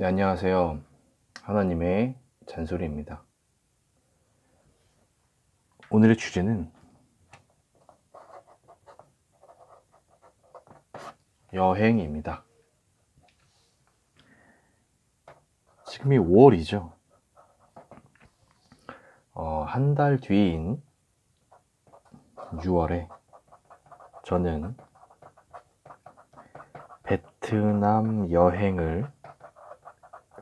네, 안녕하세요. 하나님의 잔소리입니다. 오늘의 주제는 여행입니다. 지금이 5월이죠. 어, 한 달 뒤인 6월에 저는 베트남 여행을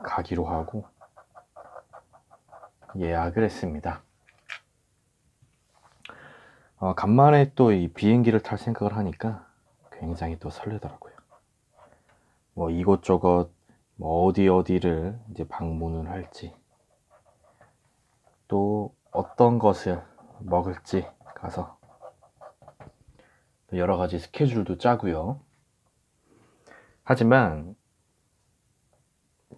가기로 하고 예약을 했습니다. 어, 간만에 또 이 비행기를 탈 생각을 하니까 굉장히 또 설레더라고요. 뭐 이곳저곳 뭐 어디 어디를 이제 방문을 할지 또 어떤 것을 먹을지 가서 여러 가지 스케줄도 짜고요. 하지만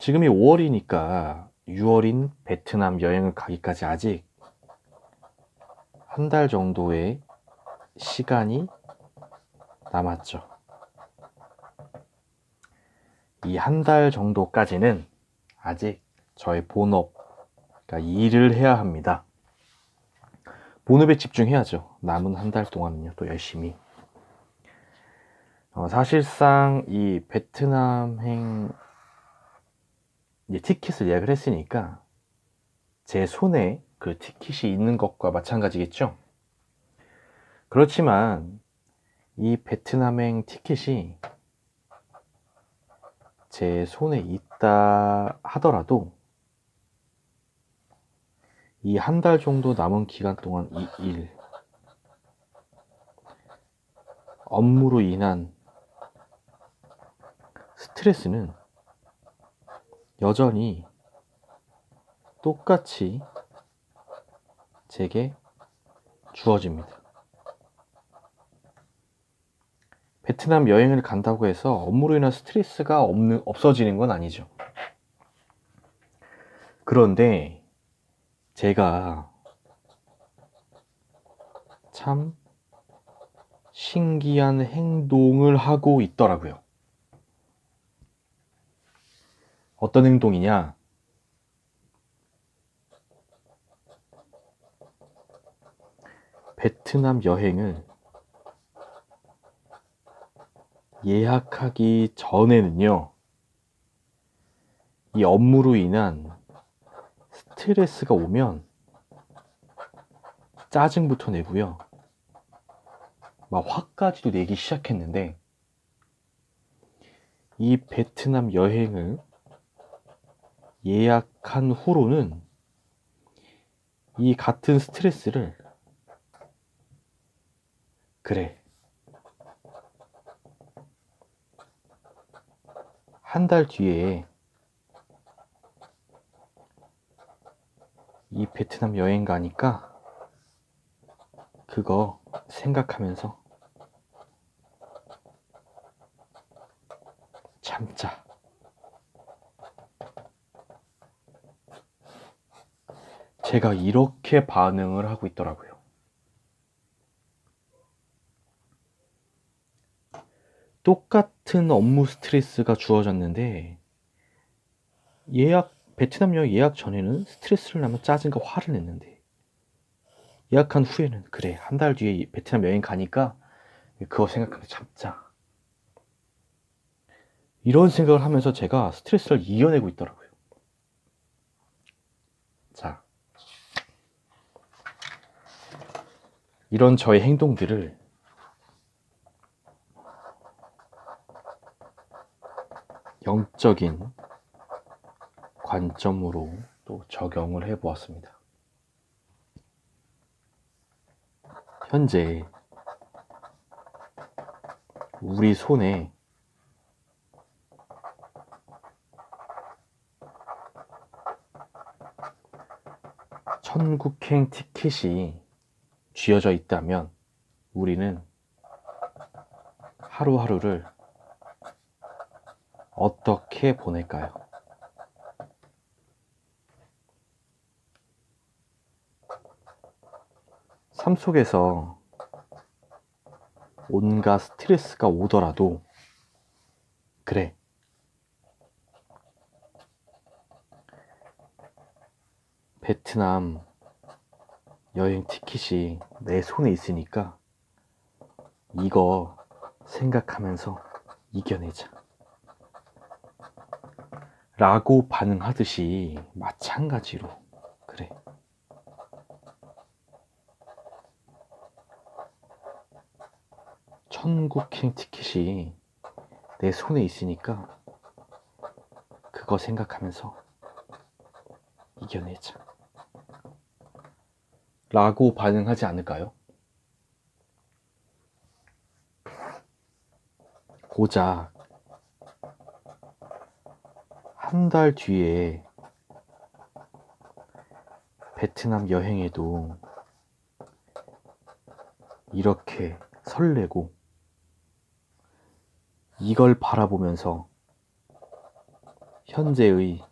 지금이 5월이니까 6월인 베트남 여행을 가기까지 아직 한 달 정도의 시간이 남았죠. 이 한 달 정도까지는 아직 저의 본업, 그러니까 일을 해야 합니다. 본업에 집중해야죠. 남은 한 달 동안은요, 또 열심히. 어, 사실상 이 베트남행 이제 티켓을 예약을 했으니까 제 손에 그 티켓이 있는 것과 마찬가지겠죠. 그렇지만 이 베트남행 티켓이 제 손에 있다 하더라도 이 한 달 정도 남은 기간 동안 이 일, 업무로 인한 스트레스는 여전히 똑같이 제게 주어집니다. 베트남 여행을 간다고 해서 업무로 인한 스트레스가 없는, 없어지는 건 아니죠. 그런데 제가 참 신기한 행동을 하고 있더라고요. 어떤 행동이냐? 베트남 여행을 예약하기 전에는요, 이 업무로 인한 스트레스가 오면 짜증부터 내고요. 막 화까지도 내기 시작했는데, 이 베트남 여행을 예약한 후로는 이 같은 스트레스를 그래. 한 달 뒤에 이 베트남 여행 가니까 그거 생각하면서 참자. 제가 이렇게 반응을 하고 있더라고요. 똑같은 업무 스트레스가 주어졌는데 예약 베트남 여행 예약 전에는 스트레스를 나면 짜증과 화를 냈는데 예약한 후에는 그래 한 달 뒤에 베트남 여행 가니까 그거 생각하면 참자 이런 생각을 하면서 제가 스트레스를 이겨내고 있더라고요. 자, 이런 저의 행동들을 영적인 관점으로 또 적용을 해 보았습니다. 현재 우리 손에 천국행 티켓이 쥐어져 있다면 우리는 하루하루를 어떻게 보낼까요? 삶 속에서 온갖 스트레스가 오더라도, 그래. 베트남 여행 티켓이 내 손에 있으니까 이거 생각하면서 이겨내자. 라고 반응하듯이 마찬가지로 그래. 천국행 티켓이 내 손에 있으니까 그거 생각하면서 이겨내자. 라고 반응하지 않을까요? 고작 한 달 뒤에 베트남 여행에도 이렇게 설레고 이걸 바라보면서 현재의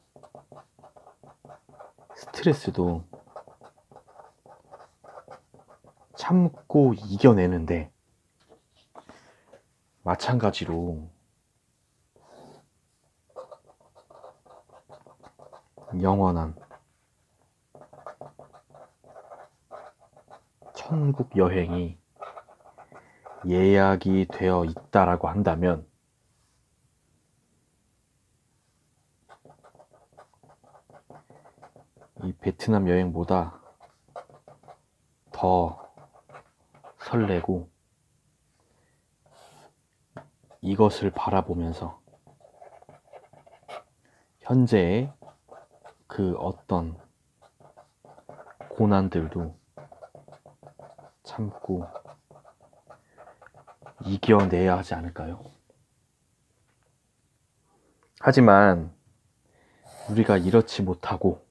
스트레스도 참고 이겨내는데 마찬가지로 영원한 천국 여행이 예약이 되어 있다라고 한다면 이 베트남 여행보다 더 설레고 이것을 바라보면서 현재의 그 어떤 고난들도 참고 이겨내야 하지 않을까요? 하지만 우리가 이렇지 못하고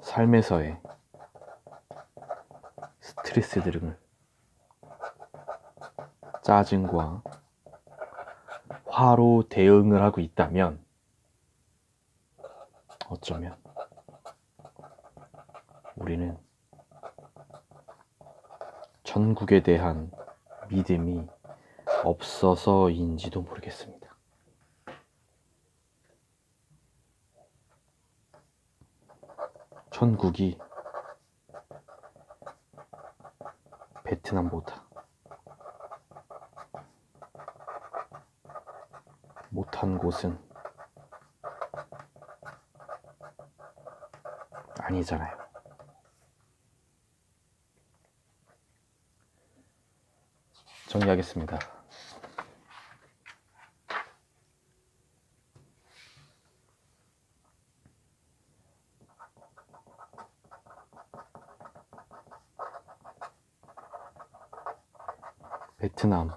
삶에서의 스트레스들을 짜증과 화로 대응을 하고 있다면 어쩌면 우리는 전국에 대한 믿음이 없어서인지도 모르겠습니다. 천국이 베트남보다 못한 곳은 아니잖아요. 정리하겠습니다. 베트남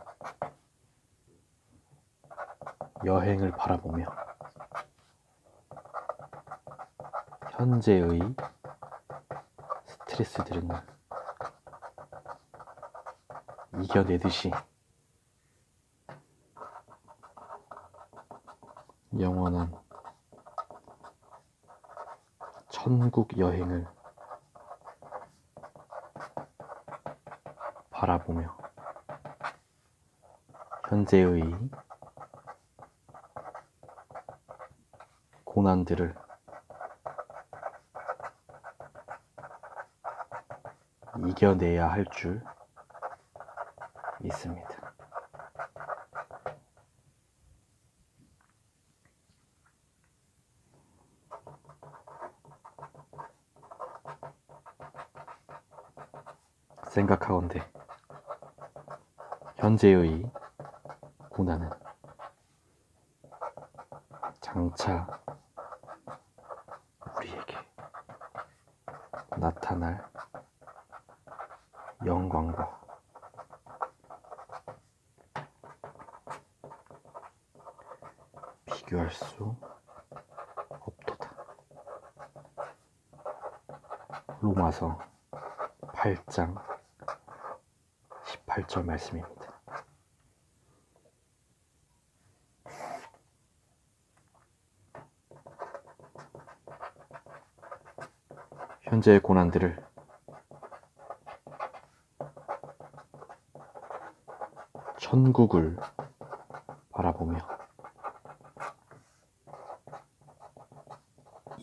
여행을 바라보며 현재의 스트레스들은 이겨내듯이 영원한 천국 여행을 바라보며 현재의 고난들을 이겨내야 할 줄 믿습니다. 생각하건대 현재의 고난은 장차 우리에게 나타날 영광과 비교할 수 없도다. 로마서 8장 18절 말씀입니다. 현재의 고난들을 천국을 바라보며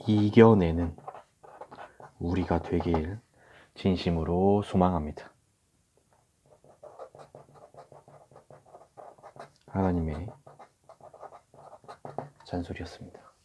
이겨내는 우리가 되길 진심으로 소망합니다. 하나님의 잔소리였습니다.